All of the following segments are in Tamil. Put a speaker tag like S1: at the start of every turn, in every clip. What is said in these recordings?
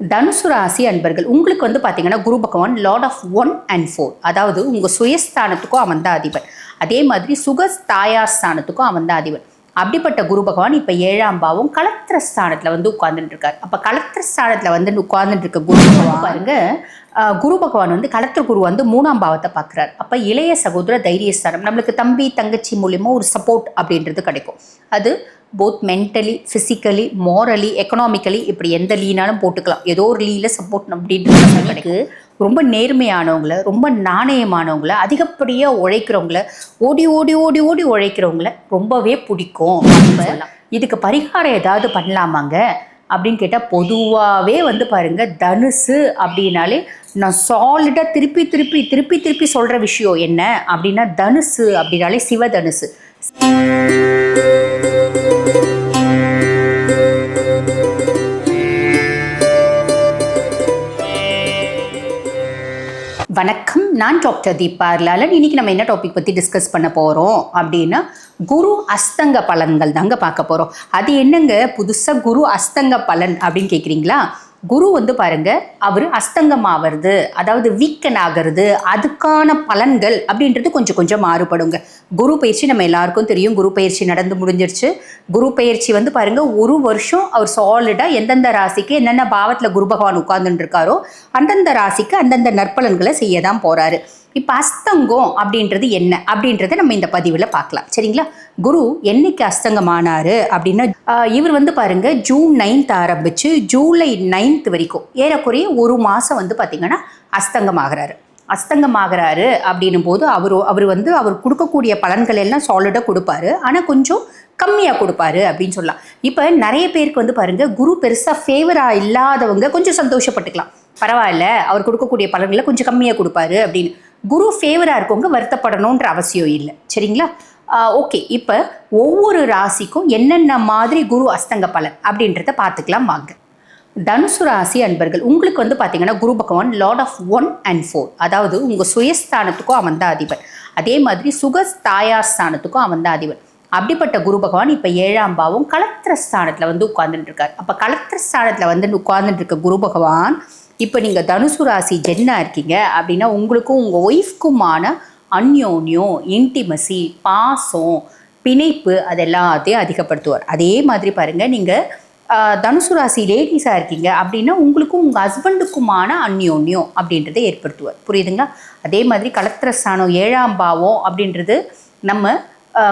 S1: தனுசு ராசி அன்பர்கள் உங்களுக்கு வந்து பார்த்தீங்கன்னா Guru Bhagavan lord of one and four அதாவது உங்கள் சுயஸ்தானத்துக்கும் அவன் தான் அதிபன். அதே மாதிரி சுகஸ்தாயாஸ்தானத்துக்கும் அவன் தான் அதிபன். அப்படிப்பட்ட குரு பகவான் இப்போ ஏழாம் பாவம் கலத்திர ஸ்தானத்தில் வந்து உட்கார்ந்துட்டு இருக்கார். அப்போ கலத்திர ஸ்தானத்தில் வந்து உட்கார்ந்துட்டு இருக்க குரு பகவான் பாருங்க குரு பகவான் வந்து கலத்திர குரு வந்து மூணாம் பாவத்தை பார்க்குறாரு. அப்போ இளைய சகோதர தைரியஸ்தானம் நம்மளுக்கு தம்பி தங்கச்சி மூலியமாக ஒரு சப்போர்ட் அப்படின்றது கிடைக்கும். அது both mentally physically morally economically இப்படி எந்த லீனாலும் போட்டுக்கலாம். ஏதோ ஒரு லீல சப்போர்ட் அப்படின்றது எனக்கு ரொம்ப நேர்மையானவங்கள ரொம்ப நாணயமானவங்கள அதிகப்படியாக உழைக்கிறவங்கள ஓடி ஓடி ஓடி ஓடி உழைக்கிறவங்கள ரொம்பவே பிடிக்கும். இதுக்கு பரிகாரம் ஏதாவது பண்ணலாமாங்க? அப்படின்னு கேட்டால் பொதுவாகவே வந்து பாருங்க தனுசு அப்படின்னாலே நான் சாலிடாக திருப்பி திருப்பி திருப்பி திருப்பி சொல்கிற விஷயம் என்ன? அப்படின்னா தனுசு அப்படின்னாலே சிவதனுசு. வணக்கம். நான் டாக்டர் தீபா லாலன் இன்னைக்கு நம்ம என்ன டாபிக் பற்றி டிஸ்கஸ் பண்ண போகிறோம் அப்படின்னா குரு அஸ்தங்க பலன்கள் தாங்க பார்க்க போகிறோம் அது என்னங்க? புதுசாக குரு அஸ்தங்க பலன் அப்படின்னு கேட்குறீங்களா குரு வந்து பாருங்க அவர் அஸ்தங்கம் ஆவறது அதாவது வீக்கன் ஆகிறது அதுக்கான பலன்கள் அப்படின்றது கொஞ்சம் கொஞ்சம் மாறுபடுங்க. குரு பயிற்சி நம்ம எல்லாருக்கும் தெரியும். குரு பயிற்சி நடந்து முடிஞ்சிருச்சு. குரு பயிற்சி வந்து பாருங்க ஒரு வருஷம் அவர் சாலிடாக எந்தெந்த ராசிக்கு என்னென்ன பாவத்தில் குரு பகவான் உட்கார்ந்துட்டு இருக்காரோ அந்தந்த ராசிக்கு அந்தந்த நற்பலன்களை செய்ய தான் போகிறாரு இப்போ அஸ்தங்கம் அப்படின்றது என்ன? அப்படின்றத நம்ம இந்த பதிவில் பார்க்கலாம். சரிங்களா? குரு என்னைக்கு அஸ்தங்கமானாரு அப்படின்னா இவர் வந்து பாருங்க ஜூன் நைன்த் ஆரம்பித்து ஜூலை நைன்த் வரைக்கும் ஏறக்குறைய ஒரு மாதம் வந்து பார்த்திங்கன்னா அஸ்தங்கம் ஆகிறாரு அஸ்தங்கம் ஆகிறாரு அப்படின்னும் போது அவர் அவர் வந்து அவர் கொடுக்கக்கூடிய பலன்கள் எல்லாம் சாலிடாக கொடுப்பாரு. ஆனால் கொஞ்சம் கம்மியாக கொடுப்பாரு அப்படின்னு சொல்லலாம். இப்போ நிறைய பேருக்கு வந்து பாருங்கள் குரு பெருசாக ஃபேவராக இல்லாதவங்க கொஞ்சம் சந்தோஷப்பட்டுக்கலாம். பரவாயில்ல அவர் கொடுக்கக்கூடிய பலன்களை கொஞ்சம் கம்மியாக கொடுப்பாரு அப்படின்னு. குரு ஃபேவராக இருக்கவங்க வருத்தப்படணுன்ற அவசியம் இல்லை. சரிங்களா? ஓகே இப்போ ஒவ்வொரு ராசிக்கும் என்னென்ன மாதிரி குரு அஸ்தங்க பலன் அப்படின்றத பார்த்துக்கலாம் வாங்க. தனுசு ராசி அன்பர்கள் உங்களுக்கு வந்து பார்த்தீங்கன்னா Guru Bhagavan lord of one and four அதாவது உங்கள் சுயஸ்தானத்துக்கும் அவன் தான் அதிபர். அதே மாதிரி சுகஸ்தாயாஸ்தானத்துக்கும் அவன் தான் அதிபர். அப்படிப்பட்ட குரு பகவான் இப்போ ஏழாம் பாவம் கலத்திர ஸ்தானத்தில் வந்து உட்கார்ந்துட்டு இருக்கார். அப்போ கலத்திர ஸ்தானத்தில் வந்து உட்கார்ந்துட்டு இருக்க குரு பகவான் இப்போ நீங்கள் தனுசு ராசி ஜென்னா இருக்கீங்க அப்படின்னா உங்களுக்கும் உங்கள் ஒய்ஃப்க்குமான அந்யோன்யம் இன்டிமசி பாசம் பிணைப்பு அது எல்லாத்தையும் அதிகப்படுத்துவார். அதே மாதிரி பாருங்கள் நீங்கள் தனுசு ராசி லேடிஸாக இருக்கீங்க அப்படின்னா உங்களுக்கும் உங்கள் ஹஸ்பண்டுக்குமான அந்யோன்யம் அப்படின்றத ஏற்படுத்துவார். புரியுதுங்களா? அதே மாதிரி கலத்திரஸ்தானம் ஏழாம் பாவம் அப்படின்றது நம்ம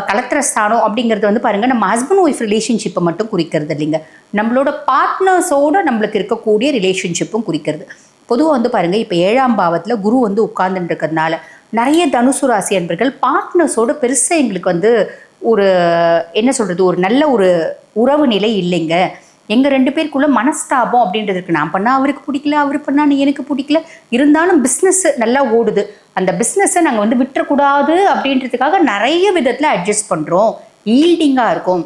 S1: கலத்திர ஸ்தானம் அப்படிங்கிறது வந்து பாருங்கள் நம்ம ஹஸ்பண்ட் ஒய்ஃப் ரிலேஷன்ஷிப்பை மட்டும் குறிக்கிறது இல்லைங்க. நம்மளோட பார்ட்னர்ஸோட நம்மளுக்கு இருக்கக்கூடிய ரிலேஷன்ஷிப்பும் குறிக்கிறது. பொதுவாக வந்து பாருங்கள் இப்போ ஏழாம் பாவத்தில் குரு வந்து உட்கார்ந்துட்டு இருக்கிறதுனால நிறைய தனுசு ராசி அன்பர்கள் பார்ட்னர்ஸோட பெருசாக எங்களுக்கு வந்து ஒரு என்ன சொல்கிறது ஒரு நல்ல ஒரு உறவு நிலை இல்லைங்க. எங்கள் ரெண்டு பேருக்குள்ள மனஸ்தாபம் அப்படின்றது இருக்கு. நான் பண்ணால் அவருக்கு பிடிக்கல அவர் பண்ணால் நீ எனக்கு பிடிக்கல. இருந்தாலும் பிஸ்னஸ் நல்லா ஓடுது. அந்த பிஸ்னஸை நாங்கள் வந்து விட்டுறக்கூடாது அப்படின்றதுக்காக நிறைய விதத்தில் அட்ஜஸ்ட் பண்ணுறோம் ஈல்டிங்காக இருக்கும்.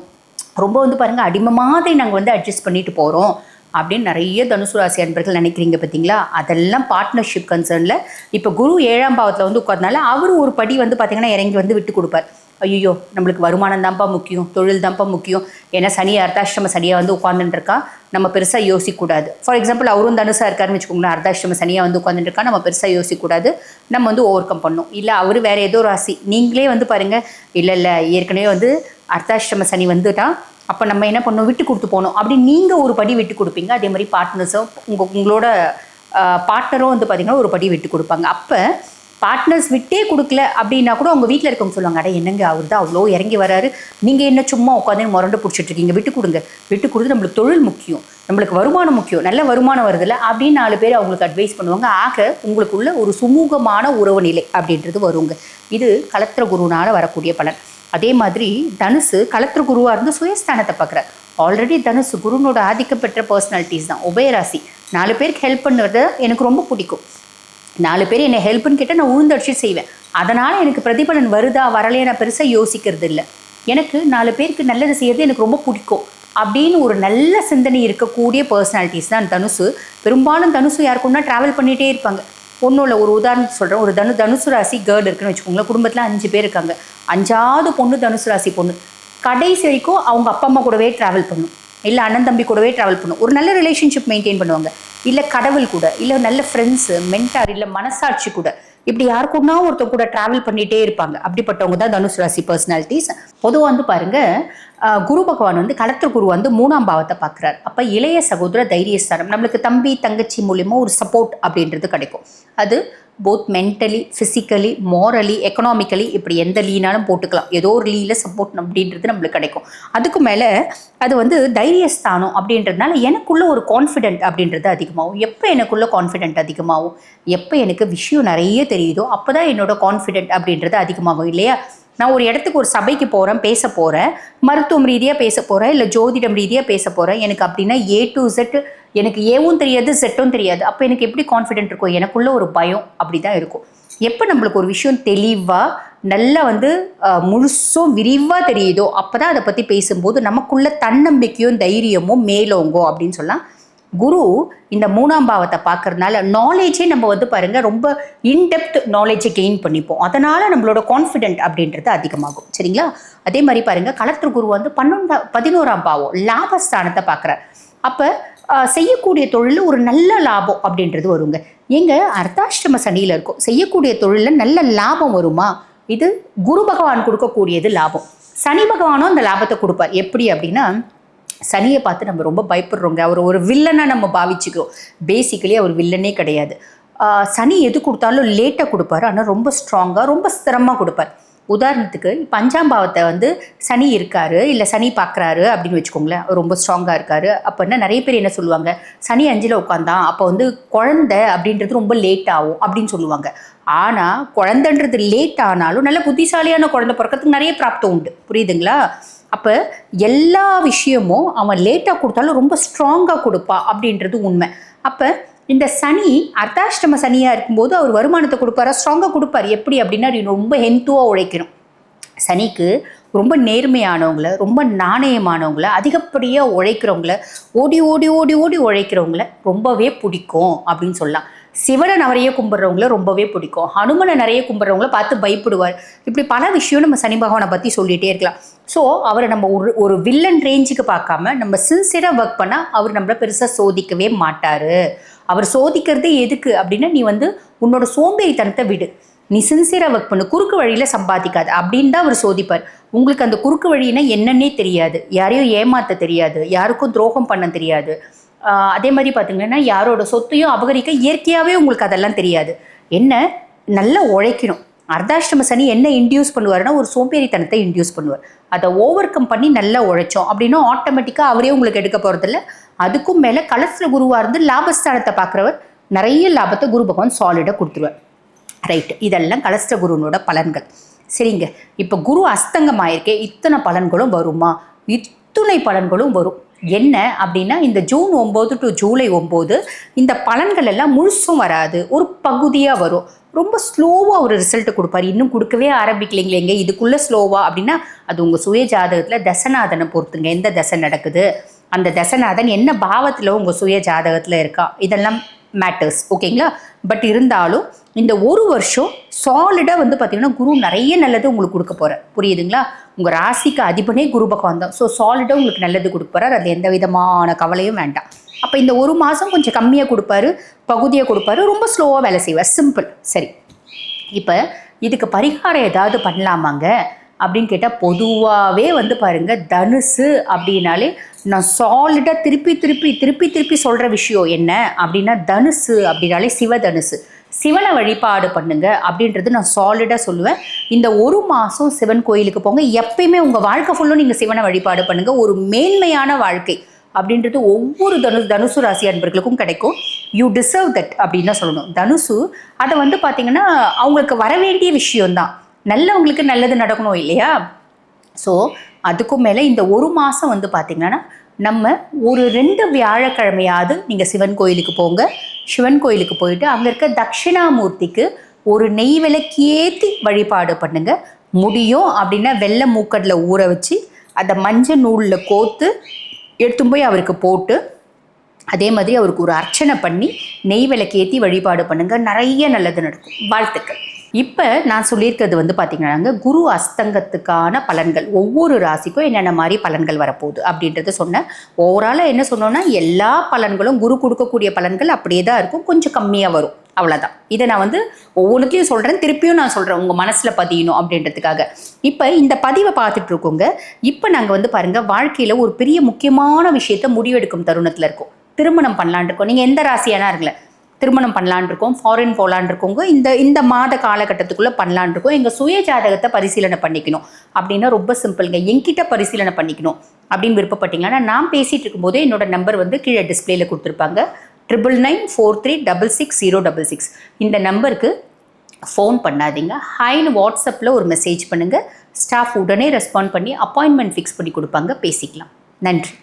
S1: ரொம்ப வந்து பாருங்கள் அடிமை மாதிரி நாங்கள் வந்து அட்ஜஸ்ட் பண்ணிட்டு போகிறோம் அப்படின்னு நிறைய தனுசு ராசி அன்பர்கள் நினைக்கிறீங்க பார்த்தீங்களா அதெல்லாம் பார்ட்னர்ஷிப் கன்சர்னில் இப்போ குரு ஏழாம் பாவத்தில் வந்து உட்கார்ந்தனால அவர் ஒரு படி வந்து பார்த்தீங்கன்னா இறங்கி வந்து விட்டு கொடுப்பார். ஐயோ நம்மளுக்கு வருமானம் தான்ப்பா முக்கியம் தொழில் தான்ப்பா முக்கியம். ஏன்னா சனி அர்த்தாஷ்டம சனியாக வந்து உட்காந்துட்டுருக்கா நம்ம பெருசாக யோசிக்கக்கூடாது. ஃபார் எக்ஸாம்பிள் அவரும் தனுசாக இருக்காருன்னு வச்சுக்கோங்களேன் அர்த்தாஷ்டம சனியாக வந்து உட்காந்துட்டுருக்கா நம்ம பெருசாக யோசிக்கக்கூடாது. நம்ம வந்து ஓவர் கம் பண்ணும் இல்லை அவர் வேறு ஏதோ ராசி. நீங்களே வந்து பாருங்கள் இல்லை இல்லை ஏற்கனவே வந்து அர்த்தாஷ்டம சனி வந்துட்டா அப்போ நம்ம என்ன பண்ணோம் விட்டு கொடுத்து போகணும். அப்படி நீங்கள் ஒரு படி விட்டு கொடுப்பீங்க. அதே மாதிரி பார்ட்னர்ஸும் உங்கள் உங்களோட பார்ட்னரும் வந்து பார்த்திங்கன்னா ஒரு படி விட்டு கொடுப்பாங்க. அப்போ பார்ட்னர்ஸ் விட்டே கொடுக்கல அப்படின்னா கூட அவங்க வீட்டில் இருக்கவங்க சொல்லுவாங்க அட என்னங்க அவர் தான் அவ்வளோ இறங்கி வராரு. நீங்கள் என்ன சும்மா உட்காந்து முரண்டு பிடிச்சிட்டு இருக்கீங்க? விட்டு கொடுங்க. விட்டு கொடுத்து நம்மளுக்கு தொழில் முக்கியம். நம்மளுக்கு வருமானம் முக்கியம். நல்ல வருமானம் வருதுல்ல? அப்படின்னு நாலு பேர் அவங்களுக்கு அட்வைஸ் பண்ணுவாங்க. ஆக உங்களுக்குள்ள ஒரு சுமூகமான உறவு நிலை அப்படின்றது வருங்க. இது கலத்திர குருனால வரக்கூடிய பலன். அதே மாதிரி தனுசு கலத்திர குருவாக இருந்து சுயஸ்தானத்தை பார்க்குறார். ஆல்ரெடி தனுசு குருனோட ஆதிக்கம் பெற்ற பர்சனாலிட்டிஸ் தான். உபயராசி. நாலு பேருக்கு ஹெல்ப் பண்ணுறது எனக்கு ரொம்ப பிடிக்கும். நாலு பேர் என்னை ஹெல்ப்னு கேட்டால் நான் உழுந்தடிச்சு செய்வேன். அதனால் எனக்கு பிரதிபலன் வருதா வரலையே நான் பெருசாக யோசிக்கிறது இல்லை. எனக்கு நாலு பேருக்கு நல்லது செய்யறது எனக்கு ரொம்ப பிடிக்கும். அப்படின்னு ஒரு நல்ல சிந்தனை இருக்கக்கூடிய பர்சனாலிட்டிஸ் தான் தனுசு. பெரும்பாலும் தனுசு யாருக்குன்னா ட்ராவல் பண்ணிகிட்டே இருப்பாங்க. ஒன்றும் இல்லை ஒரு உதாரணம் சொல்கிறேன் ஒரு தனு தனுசு ராசி கேர்ள் இருக்குன்னு வச்சுக்கோங்களேன். குடும்பத்தில் அஞ்சு பேர் இருக்காங்க. அஞ்சாவது பொண்ணு தனுசு ராசி பொண்ணு. கடைசி வரைக்கும் அவங்க அப்பா அம்மா கூடவே ட்ராவல் பண்ணும். இல்லை அண்ணன் தம்பி கூடவே ட்ராவல் பண்ணும். ஒரு நல்ல ரிலேஷன்ஷிப் மெயின்டைன் பண்ணுவாங்க. இல்லை கடவுள் கூட இல்லை நல்ல ஃப்ரெண்ட்ஸு மென்டார் இல்லை மனசாட்சி கூட. இப்படி யாருக்குன்னா ஒருத்தர் கூட ட்ராவல் பண்ணிகிட்டே இருப்பாங்க. அப்படிப்பட்டவங்க தான் தனுசு ராசி பர்சனாலிட்டிஸ் பொதுவாக வந்து பாருங்கள் குரு பகவான் வந்து களத்து குரு வந்து மூணாம் பாவத்தை பார்க்குறாரு. அப்போ இளைய சகோதர தைரியஸ்தானம். நம்மளுக்கு தம்பி தங்கச்சி மூலியமா ஒரு சப்போர்ட் அப்படின்றது கிடைக்கும். அது both mentally physically morally economically இப்படி எந்த லீனாலும் போட்டுக்கலாம். ஏதோ ஒரு லீல சப்போர்ட் அப்படின்றது நம்மளுக்கு கிடைக்கும். அதுக்கு மேலே அது வந்து தைரியஸ்தானம் அப்படின்றதுனால எனக்குள்ளே ஒரு கான்ஃபிடென்ட் அப்படின்றது அதிகமாகும். எப்போ எனக்குள்ளே கான்ஃபிடென்ட் அதிகமாகும்? எப்போ எனக்கு விஷயம் நிறைய தெரியுதோ அப்போ தான் என்னோட கான்ஃபிடென்ட் அப்படின்றது அதிகமாகும் இல்லையா? நான் ஒரு இடத்துக்கு ஒரு சபைக்கு போகிறேன் பேச போகிறேன் மருத்துவம் ரீதியாக பேச போகிறேன் இல்லை ஜோதிடம் ரீதியாக பேச போகிறேன் எனக்கு அப்படின்னா ஏ டு செட் எனக்கு ஏவும் தெரியாது செட்டும் தெரியாது. அப்போ எனக்கு எப்படி கான்ஃபிடென்ட் இருக்கும் எனக்குள்ள ஒரு பயம் அப்படி தான் இருக்கும். எப்போ நம்மளுக்கு ஒரு விஷயம் தெளிவாக நல்லா வந்து முழுசும் விரிவாக தெரியுதோ அப்போ தான் அதை பற்றி பேசும்போது நமக்குள்ள தன்னம்பிக்கையும் தைரியமும் மேலோங்கோ அப்படின்னு சொல்லலாம். குரு இந்த மூணாம் பாவத்தை பார்க்கறதுனால நாலேஜே நம்ம வந்து பாருங்க ரொம்ப இன்டெப்த் நாலேஜை கெயின் பண்ணிப்போம். அதனால் நம்மளோட கான்ஃபிடென்ட் அப்படின்றது அதிகமாகும். சரிங்களா? அதே மாதிரி பாருங்கள் களத்திர குரு வந்து பன்னெண்டா பதினோராம் பாவம் லாபஸ்தானத்தை பார்க்குறார். அப்போ செய்யக்கூடிய தொழிலில் ஒரு நல்ல லாபம் அப்படின்றது வருங்க. எங்க அர்த்தாஷ்டம சனியில் இருக்கும். செய்யக்கூடிய தொழிலில் நல்ல லாபம் வருமா? இது குரு பகவான் கொடுக்கக்கூடியது லாபம். சனி பகவானும் அந்த லாபத்தை கொடுப்பார். எப்படி அப்படின்னா சனியை பார்த்து நம்ம ரொம்ப பயப்படுறோங்க. அவர் ஒரு வில்லனை நம்ம பாவிச்சுக்கிறோம். பேசிக்கலி அவர் வில்லனே கிடையாது. சனி எது கொடுத்தாலும் லேட்டாக கொடுப்பாரு. ஆனால் ரொம்ப ஸ்ட்ராங்காக ரொம்ப ஸ்திரமாக கொடுப்பார். உதாரணத்துக்கு இப்போ அஞ்சாம் பாவத்தை வந்து சனி இருக்காரு இல்லை சனி பார்க்குறாரு அப்படின்னு வச்சுக்கோங்களேன் ரொம்ப ஸ்ட்ராங்காக இருக்காரு. அப்படின்னா நிறைய பேர் என்ன சொல்லுவாங்க? சனி அஞ்சில் உட்காந்தான் அப்போ வந்து குழந்தை அப்படின்றது ரொம்ப லேட் ஆகும் அப்படின்னு சொல்லுவாங்க. ஆனால் குழந்தைன்றது லேட் ஆனாலும் நல்ல புத்திசாலியான குழந்தை பிறக்கிறதுக்கு நிறைய பிராப்தம் உண்டு. புரியுதுங்களா? அப்போ எல்லா விஷயமும் அவன் லேட்டாக கொடுத்தாலும் ரொம்ப ஸ்ட்ராங்காக கொடுப்பா அப்படின்றது உண்மை. அப்போ இந்த சனி அர்த்தாஷ்டம சனியாக இருக்கும்போது அவர் வருமானத்தை கொடுப்பாரா? ஸ்ட்ராங்காக கொடுப்பார். எப்படி அப்படின்னா ரொம்ப ஹென்த்துவாக உழைக்கணும். சனிக்கு ரொம்ப நேர்மையானவங்கள ரொம்ப நாணயமானவங்கள அதிகப்படியாக உழைக்கிறவங்கள ஓடி ஓடி ஓடி ஓடி உழைக்கிறவங்கள ரொம்பவே பிடிக்கும் அப்படின்னு சொல்லலாம். சிவனை நிறைய கும்பிட்றவங்கள ரொம்பவே பிடிக்கும். ஹனுமனை நிறைய கும்பிட்றவங்கள பார்த்து பயப்படுவார். இப்படி பல விஷயம் நம்ம சனி பகவானை பற்றி சொல்லிகிட்டே இருக்கலாம். ஸோ அவரை நம்ம ஒரு ஒரு வில்லன் ரேஞ்சுக்கு பார்க்காம நம்ம சின்சியராக ஒர்க் பண்ணால் அவர் நம்மளை பெருசாக சோதிக்கவே மாட்டார். அவர் சோதிக்கிறது எதுக்கு அப்படின்னா நீ வந்து உன்னோட சோம்பேறித்தனத்தை விடு. நீ சின்சியராக ஒர்க் பண்ணு. குறுக்கு வழியில் சம்பாதிக்காது அப்படின்னு தான் அவர் சோதிப்பார். உங்களுக்கு அந்த குறுக்கு வழின்னா என்னன்னே தெரியாது. யாரையும் ஏமாற்ற தெரியாது. யாருக்கும் துரோகம் பண்ண தெரியாது. அதே மாதிரி பார்த்தீங்கன்னா யாரோட சொத்தையும் அபகரிக்க இயற்கையாகவே உங்களுக்கு அதெல்லாம் தெரியாது. என்ன? நல்லா உழைக்கணும். அர்த்தாஷ்டம சனி என்ன இன்டியூஸ் பண்ணுவாருன்னா ஒரு சோம்பேறித்தனத்தை இன்டியூஸ் பண்ணுவார். அதை ஓவர் கம் பண்ணி நல்லா உழைச்சோம். அப்படின்னா ஆட்டோமேட்டிக்காக அவரே உங்களுக்கு எடுக்க போகிறதில்ல அதுக்கும் மேலே கலசில் குருவாக இருந்து லாபஸ்தானத்தை பார்க்குறவர் நிறைய லாபத்தை குரு பகவான் சாலிடாக கொடுத்துருவார். ரைட் இதெல்லாம் கலஸ்ட குருனோட பலன்கள். சரிங்க. இப்போ குரு அஸ்தங்கம் ஆயிருக்கே. இத்தனை பலன்களும் வருமா? இத்துணை பலன்களும் வரும். என்ன அப்படின்னா இந்த ஜூன் ஒம்பது டு ஜூலை ஒம்பது இந்த பலன்கள் எல்லாம் முழுசும் வராது. ஒரு பகுதியாக வரும். ரொம்ப ஸ்லோவாக ஒரு ரிசல்ட் கொடுப்பாரு. இன்னும் கொடுக்கவே ஆரம்பிக்கலைங்களேங்க இதுக்குள்ளே ஸ்லோவாக அப்படின்னா அது உங்கள் சுய ஜாதகத்தில் தசநாதனை பொறுத்துங்க. எந்த தசை நடக்குது? அந்த தசநாதன் என்ன பாவத்தில் உங்கள் சுய ஜாதகத்தில் இருக்கா? இதெல்லாம் மேட்டர்ஸ் ஓகேங்களா பட் இருந்தாலும் இந்த ஒரு வருஷம் சாலிடாக வந்து பார்த்தீங்கன்னா குரு நிறைய நல்லது உங்களுக்கு கொடுக்க போகிறார் புரியுதுங்களா? உங்கள் ராசிக்கு அதிபனே குரு பகவான் தான். ஸோ சாலிடாக உங்களுக்கு நல்லது கொடுக்க போகிறார் அது எந்த விதமான கவலையும் வேண்டாம். அப்போ இந்த ஒரு மாதம் கொஞ்சம் கம்மியாக கொடுப்பாரு பகுதியாக கொடுப்பாரு ரொம்ப ஸ்லோவாக வேலை செய்வார். சிம்பிள் சரி. இப்போ இதுக்கு பரிகாரம் ஏதாவது பண்ணலாமாங்க? அப்படின்னு கேட்டால் பொதுவாகவே வந்து பாருங்கள் தனுசு அப்படின்னாலே நான் சாலிடாக திருப்பி திருப்பி திருப்பி திருப்பி சொல்கிற விஷயம் என்ன அப்படின்னா தனுசு அப்படின்னாலே சிவதனுசு. சிவனை வழிபாடு பண்ணுங்க அப்படின்றது நான் சாலிடாக சொல்லுவேன். இந்த ஒரு மாதம் சிவன் கோயிலுக்கு போங்க. எப்பயுமே உங்கள் வாழ்க்கை ஃபுல்லும் நீங்கள் சிவனை வழிபாடு பண்ணுங்கள் ஒரு மேன்மையான வாழ்க்கை அப்படின்றது ஒவ்வொரு தனு தனுசு ராசி அன்பர்களுக்கும் கிடைக்கும். யூ டிசர்வ் தட் அப்படின்னு தான் சொல்லணும். தனுசு அதை வந்து பார்த்தீங்கன்னா அவங்களுக்கு வர வேண்டிய விஷயம்தான். நல்லவங்களுக்கு நல்லது நடக்கணும் இல்லையா? ஸோ அதுக்கும் மேலே இந்த ஒரு மாதம் வந்து பார்த்திங்கன்னா நம்ம ஒரு ரெண்டு வியாழக்கிழமையாவது நீங்கள் சிவன் கோயிலுக்கு போங்க. சிவன் கோயிலுக்கு போயிட்டு அங்கே இருக்க தட்சிணாமூர்த்திக்கு ஒரு நெய் விளக்கேற்றி வழிபாடு பண்ணுங்க. முடியும் அப்படின்னா வெள்ளை மூக்கடில் ஊற வச்சு அதை மஞ்சள் நூலில் கோத்து எடுத்துன்னு போய் அவருக்கு போட்டு அதே மாதிரி அவருக்கு ஒரு அர்ச்சனை பண்ணி நெய் விளக்கேற்றி வழிபாடு பண்ணுங்கள் நிறைய நல்லது நடக்கும். வாழ்த்துக்கள். இப்போ நான் சொல்லியிருக்கிறது வந்து பார்த்தீங்கன்னாங்க குரு அஸ்தங்கத்துக்கான பலன்கள் ஒவ்வொரு ராசிக்கும் என்னென்ன மாதிரி பலன்கள் வரப்போகுது அப்படின்றத சொன்னேன். ஓவராலாக என்ன சொன்னோன்னா எல்லா பலன்களும் குரு கொடுக்கக்கூடிய பலன்கள் அப்படியே தான் இருக்கும். கொஞ்சம் கம்மியாக வரும். அவ்வளோதான் இதை நான் வந்து ஒவ்வொன்றுத்தையும் சொல்கிறேன் திருப்பியும் நான் சொல்கிறேன் உங்கள் மனசில் பதியணும் அப்படின்றதுக்காக. இப்போ இந்த பதிவை பார்த்துட்டு இருக்கோங்க. இப்போ நாங்கள் வந்து பாருங்கள் வாழ்க்கையில் ஒரு பெரிய முக்கியமான விஷயத்த முடிவெடுக்கும் தருணத்தில் இருக்கோம். திருமணம் பண்ணலான் இருக்கோம். நீங்கள் எந்த ராசியானா இருக்கல திருமணம் பண்ணலான் இருக்கோம் ஃபாரின் போகலான் இருக்கோங்க இந்த இந்த மாத காலகட்டத்துக்குள்ளே பண்ணலான் இருக்கோம் எங்கள் சுய ஜாதகத்தை பரிசீலனை பண்ணிக்கணும். அப்படின்னா ரொம்ப சிம்பிளுங்க. என்கிட்ட பரிசீலனை பண்ணிக்கணும் அப்படின்னு விருப்பப்பட்டீங்கன்னா நான் பேசிகிட்டு இருக்கும்போதே என்னோட நம்பர் வந்து கீழே டிஸ்பிளேல கொடுத்துருப்பாங்க. Triple nine four three double six zero double six இந்த நம்பருக்கு ஃபோன் பண்ணாதீங்க. ஹைன்னு வாட்ஸ்அப்பில் ஒரு மெசேஜ் பண்ணுங்கள் ஸ்டாஃப் உடனே ரெஸ்பாண்ட் பண்ணி அப்பாயின்மெண்ட் ஃபிக்ஸ் பண்ணி கொடுப்பாங்க. பேசிக்கலாம். நன்றி.